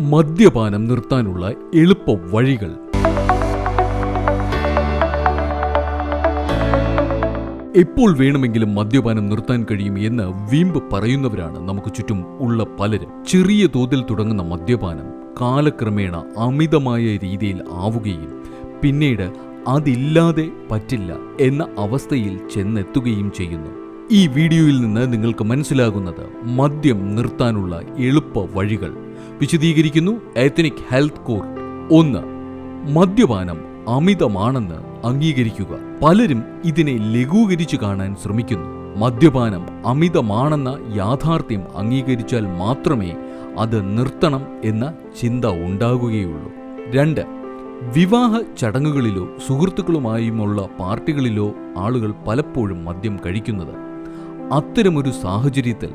മദ്യപാനം നിർത്താനുള്ള എളുപ്പ വഴികൾ. എപ്പോൾ വേണമെങ്കിലും മദ്യപാനം നിർത്താൻ കഴിയും എന്ന് വീമ്പ് പറയുന്നവരാണ് നമുക്ക് ചുറ്റും ഉള്ള പലരും. ചെറിയ തോതിൽ തുടങ്ങുന്ന മദ്യപാനം കാലക്രമേണ അമിതമായ രീതിയിൽ ആവുകയും പിന്നീട് അതില്ലാതെ പറ്റില്ല എന്ന അവസ്ഥയിൽ ചെന്നെത്തുകയും ചെയ്യുന്നു. ഈ വീഡിയോയിൽ നിന്ന് നിങ്ങൾക്ക് മനസ്സിലാകുന്നത് മദ്യം നിർത്താനുള്ള എളുപ്പ വഴികൾ. വിശദീകരിക്കുന്നു എത്നിക് ഹെൽത്ത് കോർ ഒന്ന് മദ്യപാനം അമിതമാണെന്ന് അംഗീകരിക്കുക. പലരും ഇതിനെ ലഘൂകരിച്ചു കാണാൻ ശ്രമിക്കുന്നു. മദ്യപാനം അമിതമാണെന്ന യാഥാർത്ഥ്യം അംഗീകരിച്ചാൽ മാത്രമേ അത് നിർത്തണം എന്ന ചിന്ത ഉണ്ടാകുകയുള്ളൂ. രണ്ട് വിവാഹ ചടങ്ങുകളിലോ സുഹൃത്തുക്കളുമായുമുള്ള പാർട്ടികളിലോ ആളുകൾ പലപ്പോഴും മദ്യം കഴിക്കുന്നത്. അത്തരമൊരു സാഹചര്യത്തിൽ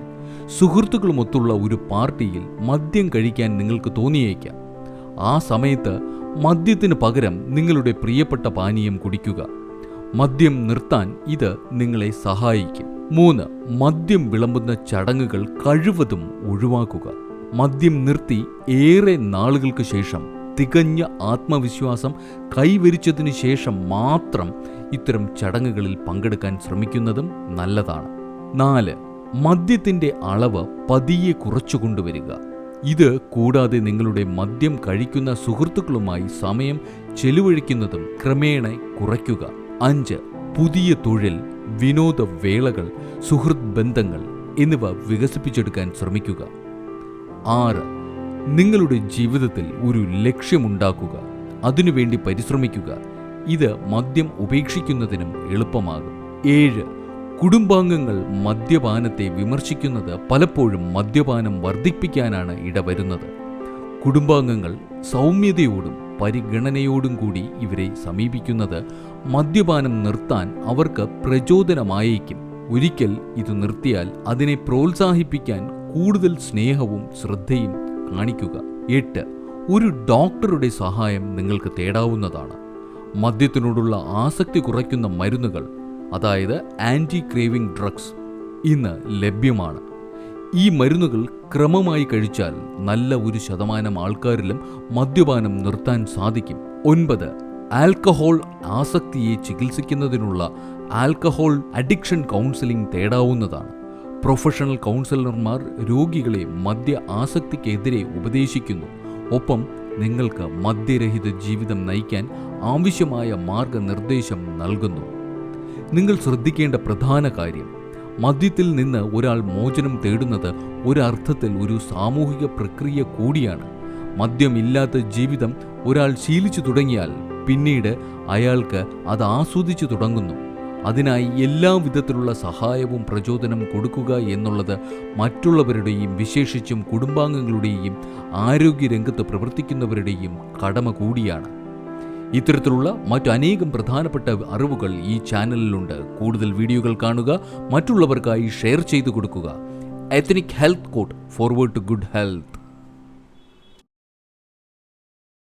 സുഹൃത്തുക്കളുമൊത്തുള്ള ഒരു പാർട്ടിയിൽ മദ്യം കഴിക്കാൻ നിങ്ങൾക്ക് തോന്നിയേക്കാം. ആ സമയത്ത് മദ്യത്തിന് പകരം നിങ്ങളുടെ പ്രിയപ്പെട്ട പാനീയം കുടിക്കുക. മദ്യം നിർത്താൻ ഇത് നിങ്ങളെ സഹായിക്കും. മൂന്ന് മദ്യം വിളമ്പുന്ന ചടങ്ങുകൾ കഴിവതും ഒഴിവാക്കുക. മദ്യം നിർത്തി ഏറെ നാളുകൾക്ക് ശേഷം തികഞ്ഞ ആത്മവിശ്വാസം കൈവരിച്ചതിനു ശേഷം മാത്രം ഇത്തരം ചടങ്ങുകളിൽ പങ്കെടുക്കാൻ ശ്രമിക്കുന്നതും നല്ലതാണ്. നാല് മദ്യത്തിന്റെ അളവ് പതിയെ കുറച്ചു കൊണ്ടുവരിക ഇത് കൂടാതെ നിങ്ങളുടെ മദ്യം കഴിക്കുന്ന സുഹൃത്തുക്കളുമായി സമയം ചെലവഴിക്കുന്നതും ക്രമേണ കുറയ്ക്കുക. അഞ്ച് പുതിയ തൊഴിൽ വിനോദവേളകൾ സുഹൃത്ത് ബന്ധങ്ങൾ എന്നിവ വികസിപ്പിച്ചെടുക്കാൻ ശ്രമിക്കുക. ആറ് നിങ്ങളുടെ ജീവിതത്തിൽ ഒരു ലക്ഷ്യമുണ്ടാക്കുക. അതിനുവേണ്ടി പരിശ്രമിക്കുക. ഇത് മദ്യം ഉപേക്ഷിക്കുന്നതിനും എളുപ്പമാകും. ഏഴ് കുടുംബാംഗങ്ങൾ മദ്യപാനത്തെ വിമർശിക്കുന്നത് പലപ്പോഴും മദ്യപാനം വർദ്ധിപ്പിക്കാനാണ് ഇടവരുന്നത്. കുടുംബാംഗങ്ങൾ സൗമ്യതയോടും പരിഗണനയോടും കൂടി ഇവരെ സമീപിക്കുന്നത് മദ്യപാനം നിർത്താൻ അവർക്ക് പ്രചോദനമായേക്കും. ഒരിക്കൽ ഇത് നിർത്തിയാൽ അതിനെ പ്രോത്സാഹിപ്പിക്കാൻ കൂടുതൽ സ്നേഹവും ശ്രദ്ധയും കാണിക്കുക. എട്ട്. ഒരു ഡോക്ടറുടെ സഹായം നിങ്ങൾക്ക് തേടാവുന്നതാണ്. മദ്യത്തിനോടുള്ള ആസക്തി കുറയ്ക്കുന്ന മരുന്നുകൾ അതായത് ആന്റി ക്രേവിംഗ് ഡ്രഗ്സ് ഇന്ന് ലഭ്യമാണ്. ഈ മരുന്നുകൾ ക്രമമായി കഴിച്ചാൽ നല്ല ഒരു ശതമാനം ആൾക്കാരിലും മദ്യപാനം നിർത്താൻ സാധിക്കും. ഒൻപത് ആൽക്കഹോൾ ആസക്തിയെ ചികിത്സിക്കുന്നതിനുള്ള ആൽക്കഹോൾ അഡിക്ഷൻ കൗൺസിലിംഗ് തേടാവുന്നതാണ്. പ്രൊഫഷണൽ കൗൺസിലർമാർ രോഗികളെ മദ്യ ആസക്തിക്കെതിരെ ഉപദേശിക്കുന്നു. ഒപ്പം നിങ്ങൾക്ക് മദ്യരഹിത ജീവിതം നയിക്കാൻ ആവശ്യമായ മാർഗനിർദ്ദേശം നൽകുന്നു. നിങ്ങൾ ശ്രദ്ധിക്കേണ്ട പ്രധാന കാര്യം മദ്യത്തിൽ നിന്ന് ഒരാൾ മോചനം തേടുന്നത് ഒരർത്ഥത്തിൽ ഒരു സാമൂഹിക പ്രക്രിയ കൂടിയാണ്. മദ്യമില്ലാത്ത ജീവിതം ഒരാൾ ശീലിച്ചു തുടങ്ങിയാൽ പിന്നീട് അയാൾക്ക് അത് ആസ്വദിച്ചു തുടങ്ങുന്നു. അതിനായി എല്ലാ വിധത്തിലുള്ള സഹായവും പ്രചോദനം കൊടുക്കുക എന്നുള്ളത് മറ്റുള്ളവരുടെയും വിശേഷിച്ചും കുടുംബാംഗങ്ങളുടെയും ആരോഗ്യരംഗത്ത് പ്രവർത്തിക്കുന്നവരുടെയും കടമ കൂടിയാണ്. ഇത്തരത്തിലുള്ള മറ്റനേകം പ്രധാനപ്പെട്ട അറിവുകൾ ഈ ചാനലിലുണ്ട്. കൂടുതൽ വീഡിയോകൾ കാണുക മറ്റുള്ളവർക്കായി ഷെയർ ചെയ്തു കൊടുക്കുക. Ethnic health court forward to good health